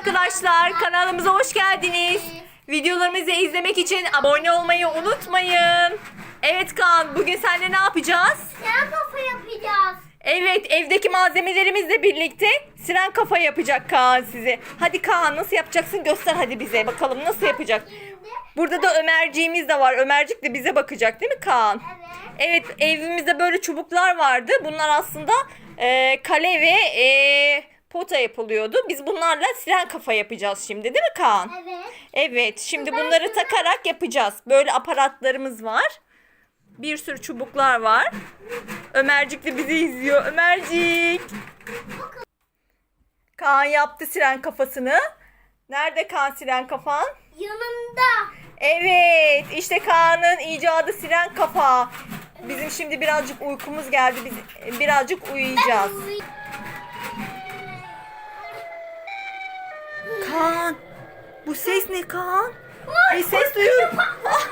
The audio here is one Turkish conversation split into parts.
arkadaşlar. Kanalımıza hoş geldiniz. Videolarımızı izlemek için abone olmayı unutmayın. Evet Kaan, bugün seninle ne yapacağız? Sen kafa yapacağız. Evet, evdeki malzemelerimizle birlikte siren kafa yapacak Kaan size. Hadi Kaan nasıl yapacaksın göster hadi bize. Bakalım nasıl yapacak. Burada da Ömerciğimiz de var. Ömercik de bize bakacak değil mi Kaan? evet. Evet evimizde böyle çubuklar vardı. Bunlar aslında e, kale ve e, pota yapılıyordu. Biz bunlarla siren kafa yapacağız şimdi değil mi Kaan? Evet. Evet şimdi Ben bunları takarak yapacağız. Böyle aparatlarımız var. Bir sürü çubuklar var. Ömercik de bizi izliyor. Ömercik. Kaan yaptı siren kafasını. Nerede Kaan siren kafan? Yanımda. Evet, işte Kaan'ın icadı siren kafa. Bizim şimdi birazcık uykumuz geldi. Biz birazcık uyuyacağız. Kaan, bu ses ne Kaan? Bir ses duyuyorum. Ah,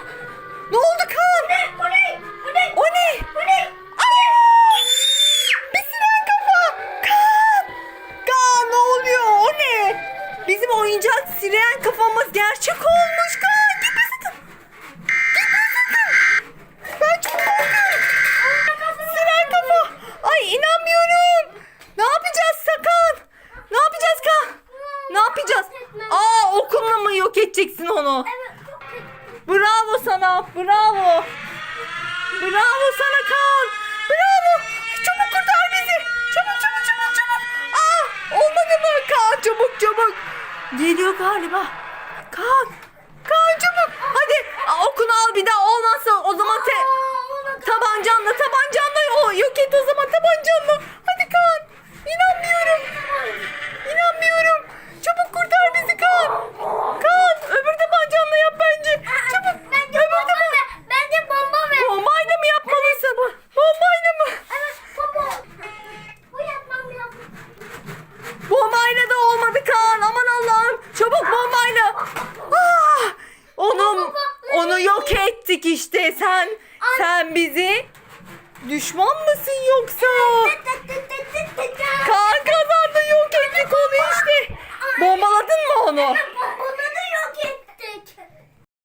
ne oldu Kaan? Bu ne? Bu ne? O ne? Bu ne? Aa! Bir siren kafa. Kaan! Kaan ne oluyor? O ne? Bizim oyuncak siren kafamız gerçek olmuş. Kaan gitme sakın. Gitme sakın. Ben çok korkuyorum. Siren kafa. Ay inanmıyorum. Ne yapacağız Sakan? Ne yapacağız Kaan? Ne yapacağız? Aa okulla edeceksin onu? Evet. Bravo sana. Bravo. Bravo sana Kaan. Bravo. Çabuk kurtar bizi. Çabuk çabuk çabuk çabuk. Aa, olmadı mı Kaan çabuk çabuk. Geliyor galiba. Kaan. Kaan çabuk. Hadi okunu al bir daha olmazsa Yok ettik işte. Sen sen bizi düşman mısın yoksa? Kanka